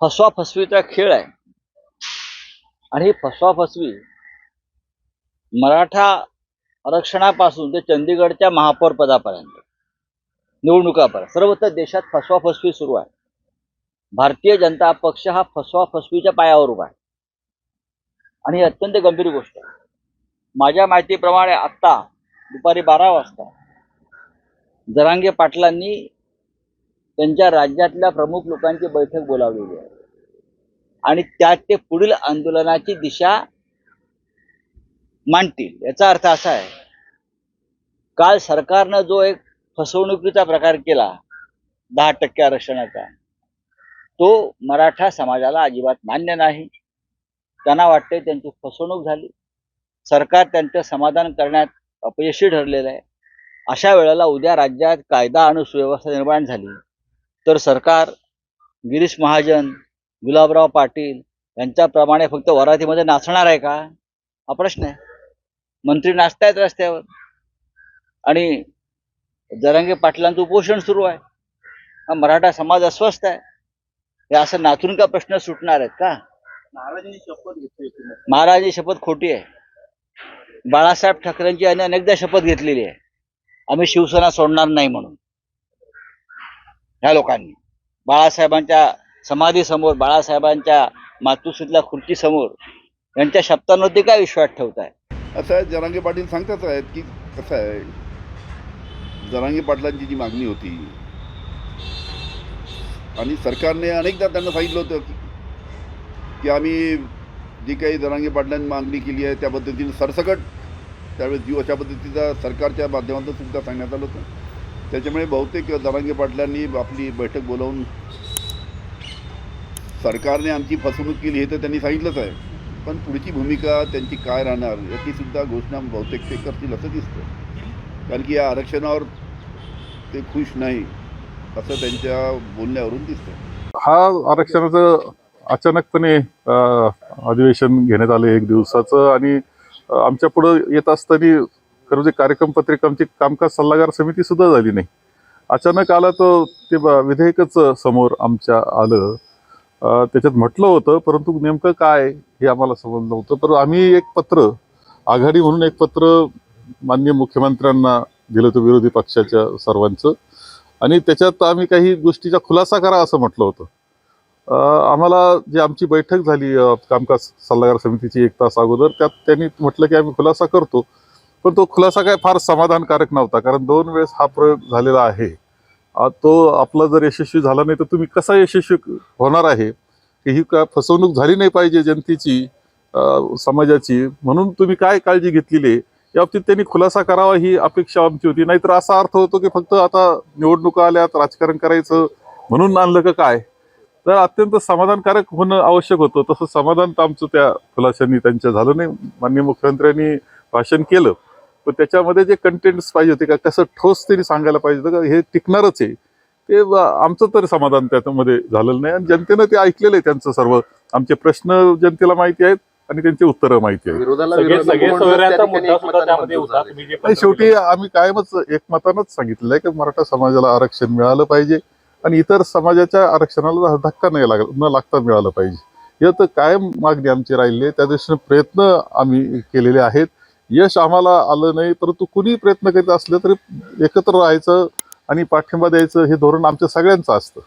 फसवा फसवीचा खेळ आहे. आणि ही फसवा फसवी मराठा आरक्षणापासून ते चंदीगडच्या महापौर पदापर्यंत निवडणुकापर्यंत सर्वत्र देशात फसवा फसवी सुरू आहे. भारतीय जनता पक्ष हा फसवा फसवीच्या पायावर उभा आहे. आणि ही अत्यंत गंभीर गोष्ट आहे. माझ्या माहितीप्रमाणे आत्ता दुपारी बारा वाजता जरांगे पाटलांनी त्यांच्या राज्यातल्या प्रमुख लोकांची बैठक बोलावलेली आहे. आणि त्यात ते पुढील आंदोलनाची दिशा मांडतील. याचा अर्थ असा आहे काल सरकारनं जो एक फसवणुकीचा प्रकार केला दहा टक्के आरक्षणाचा तो मराठा समाजाला अजिबात मान्य नाही. त्यांना वाटते त्यांची फसवणूक झाली. सरकार त्यांचं समाधान करण्यात अपयशी ठरलेलं आहे. अशा वेळेला उद्या राज्यात कायदा आणि सुव्यवस्था निर्माण झाली. तर सरकार गिरीश महाजन गुलाबराव पाटील यांच्याप्रमाणे फक्त वरातीमध्ये नाचणार आहे का? हा प्रश्न आहे. मंत्री नाचतायत रस्त्यावर. आणि जरांगे पाटलांचं उपोषण सुरू आहे. हा मराठा समाज अस्वस्थ आहे. हे असं नाचून का प्रश्न सुटणार आहेत का? महाराजांनी शपथ घेतली महाराजांची शपथ खोटी आहे. बाळासाहेब ठाकरेंची अनेकदा शपथ घेतलेली आहे. आम्ही शिवसेना सोडणार नाही म्हणून. ह्या लोकांनी. बाळासाहेबांच्या समाधीसमोर बाळासाहेबांच्या मातुश्रीतल्या खुर्चीसमोर यांच्या शब्दांवरती काय विश्वास ठेवताय? असं आहे जरांगे पाटील सांगताच आहेत की कसं आहे जरांगे पाटलांची जी मागणी होती आणि सरकारने अनेकदा त्यांना सांगितलं होतं की की आम्ही जी काही जरांगे पाटलांनी मागणी केली आहे त्या पद्धतीने सरसकट त्यावेळेस जीव अशा पद्धतीचा सरकारच्या माध्यमातून सुद्धा सांगण्यात आलं होतं. त्याच्यामुळे बहुतेक दरांगे पाटलांनी आपली बैठक बोलावून सरकारने आमची फसवणूक केली हे तर त्यांनी सांगितलंच आहे. पण पुढची भूमिका त्यांची काय राहणार याचीसुद्धा घोषणा बहुतेक ते करतील असं दिसतं कारण की या आरक्षणावर ते खुश नाही असं त्यांच्या बोलण्यावरून दिसतं हा आरक्षणाचं अचानकपणे अधिवेशन घेण्यात आलं एक दिवसाचं आणि आमच्या पुढं येत असताना खरं म्हणजे कार्यक्रम पत्रिकांची कामकाज सल्लागार समिती सुद्धा झाली नाही. अचानक आलं तर ते विधेयकच समोर आमच्या आलं. त्याच्यात म्हटलं होतं परंतु नेमकं काय हे आम्हाला समजलं नव्हतं. पण आम्ही एक पत्र आघाडी म्हणून एक पत्र माननीय मुख्यमंत्र्यांना दिलं होतं विरोधी पक्षाच्या सर्वांचं. आणि त्याच्यात आम्ही काही गोष्टीचा खुलासा करा असं म्हटलं होतं. आम्हाला जी आमची बैठक झाली कामकाज सल्लागार समितीची एक तास अगोदर त्यात त्यांनी म्हटलं की आम्ही खुलासा करतो. पण तो खुलासा काय फार समाधानकारक नव्हता कारण दोन वेळेस हा प्रयोग झालेला आहे. तो आपला जर यशस्वी झाला नाही तर तुम्ही कसा यशस्वी होणार आहे? की ही का फसवणूक झाली नाही पाहिजे जनतेची समाजाची? म्हणून तुम्ही काय काळजी घेतलेली आहे? या बाबतीत त्यांनी खुलासा करावा ही अपेक्षा आमची होती. नाहीतर असा अर्थ होतो की फक्त आता निवडणुका आल्यात राजकारण करायचं म्हणून आणलं का काय? तर अत्यंत समाधानकारक होणं आवश्यक होतं. तसं समाधान तर आमचं त्या खुलाशांनी त्यांच्या झालं नाही. माननीय मुख्यमंत्र्यांनी भाषण केलं. पण त्याच्यामध्ये जे कंटेंट्स पाहिजे होते का कसं ठोस तरी सांगायला पाहिजे होतं का हे टिकणारच आहे. ते आमचं तरी समाधान त्याच्यामध्ये झालेलं नाही. आणि जनतेनं ते ऐकलेलं आहे त्यांचं सर्व. आमचे प्रश्न जनतेला माहिती आहेत आणि त्यांची उत्तरं माहिती आहेत. शेवटी आम्ही कायमच एकमतानंच सांगितलेलं आहे की मराठा समाजाला आरक्षण मिळालं पाहिजे आणि इतर समाजाच्या आरक्षणाला धक्का नाही लाग न लागता मिळालं पाहिजे. हे तर कायम मागणी आमची राहिली आहे. त्या दृष्टीने प्रयत्न आम्ही केलेले आहेत. यश आम्हाला आलं नाही परंतु कुणी प्रयत्न करीत असले तरी एकत्र राहायचं आणि पाठिंबा द्यायचं हे धोरण आमच्या सगळ्यांचं असतं.